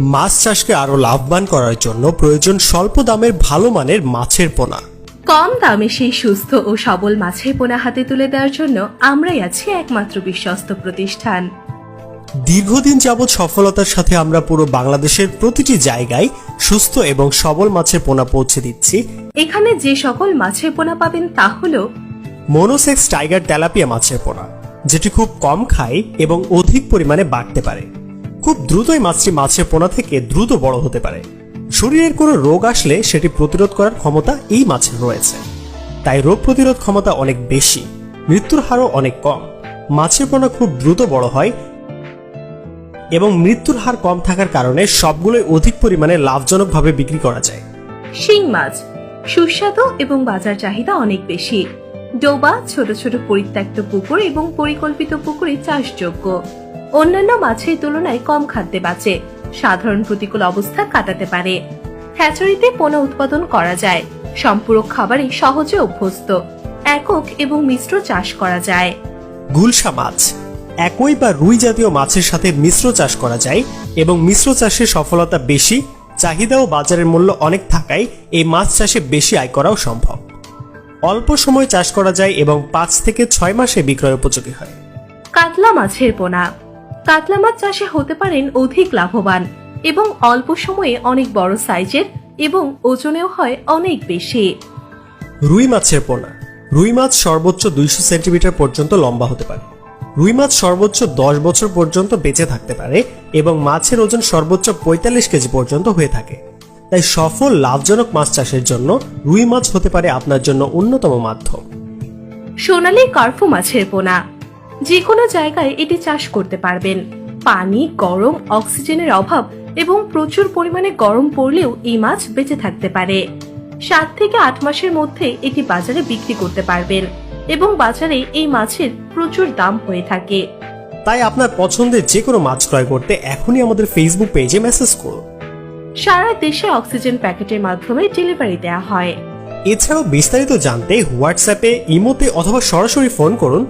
মাছ চাষকে আরও লাভবান করার জন্য প্রয়োজন স্বল্প দামের ভালো মানের মাছের পোনা। কম দামে সেই সুস্থ ও সবল মাছের পোনা হাতে তুলে দেওয়ার জন্য আমরাই আছি একমাত্র বিশ্বস্ত প্রতিষ্ঠান। দীর্ঘদিন যাবৎ সফলতার সাথে আমরা পুরো বাংলাদেশের প্রতিটি জায়গায় সুস্থ এবং সবল মাছের পোনা পৌঁছে দিচ্ছি। এখানে যে সকল মাছের পোনা পাবেন তা হলো মনোসেক্স টাইগার তেলাপিয়া মাছের পোনা যেটি খুব কম খায় এবং অধিক পরিমাণে বাড়তে পারে। খুব দ্রুতই মাছটি মাছের পোনা থেকে দ্রুত বড় হতে পারে। শরীরের কোনো রোগ আসলে সেটি প্রতিরোধ করার ক্ষমতা এই মাছের রয়েছে। তাই রোগ প্রতিরোধ ক্ষমতা অনেক বেশি, মৃত্যুর হারও অনেক কম। মাছের পোনা খুব দ্রুত বড় হয় এবং মৃত্যুর হার কম থাকার কারণে সবগুলোই অধিক পরিমাণে লাভজনকভাবে বিক্রি করা যায়। শিং মাছ, সুস্বাদু এবং বাজার চাহিদা অনেক বেশি। ডোবা, ছোট ছোট পরিত্যক্ত পুকুর এবং পরিকল্পিত পুকুরে চাষযোগ্য। অন্যান্য মাছের তুলনায় কম খাদ্যে বাঁচে। সাধারণ প্রতিকূল অবস্থা কাটাতে পারে। হ্যাচারিতে পোনা উৎপাদন করা যায়। সম্পূরক খাবারই সহজে অভ্যস্ত। একক এবং মিশ্র চাষ করা যায়। গুলশা মাছ। একই বা রুই জাতীয় মাছের সাথে মিশ্র চাষ করা যায় এবং মিশ্র চাষে সফলতা বেশি চাহিদা ও বাজারের মূল্য অনেক থাকায় এই মাছ চাষে বেশি আয় করাও সম্ভব। অল্প সময় চাষ করা যায় এবং পাঁচ থেকে ছয় মাসে বিক্রয় উপযোগী হয়। কাতলা মাছের পোনা। কাতলা মাছ চাষে হতে পারেন অধিক লাভবান এবং অল্প সময়ে অনেক বড় সাইজের এবং ওজনেও হয় অনেক বেশি। রুই মাছের পোনা। রুই মাছ সর্বোচ্চ দুইশো সেন্টিমিটার পর্যন্ত লম্বা হতে পারে। রুই মাছ সর্বোচ্চ দশ বছর পর্যন্ত বেঁচে থাকতে পারে এবং মাছের ওজন সর্বোচ্চ পঁয়তাল্লিশ কেজি পর্যন্ত হয়ে থাকে। তাই সফল লাভজনক মাছ চাষের জন্য রুই মাছ হতে পারে আপনার জন্য অন্যতম মাধ্যম। সোনালী কার্ফু মাছের পোনা। যে কোনো জায়গায় এটি চাষ করতে পারবেন। পানি গরম অক্সিজেনের অভাব এবং প্রচুর পরিমাণে গরম পড়লেও এই মাছ বেঁচে থাকতে পারে। সাত থেকে আট মাসের মধ্যে এটি বাজারে বিক্রি করতে পারবেন এবং বাজারে এই মাছের প্রচুর দাম হয়ে থাকে। তাই আপনার পছন্দের যে কোনো মাছ ক্রয় করতে এখনই আমাদের ফেসবুক পেজে মেসেজ করুন। সারা দেশে অক্সিজেন প্যাকেটের মাধ্যমে ডেলিভারি দেওয়া হয়। এছাড়াও বিস্তারিত জানতে হোয়াটসঅ্যাপে ইমোতে অথবা সরাসরি ফোন করুন।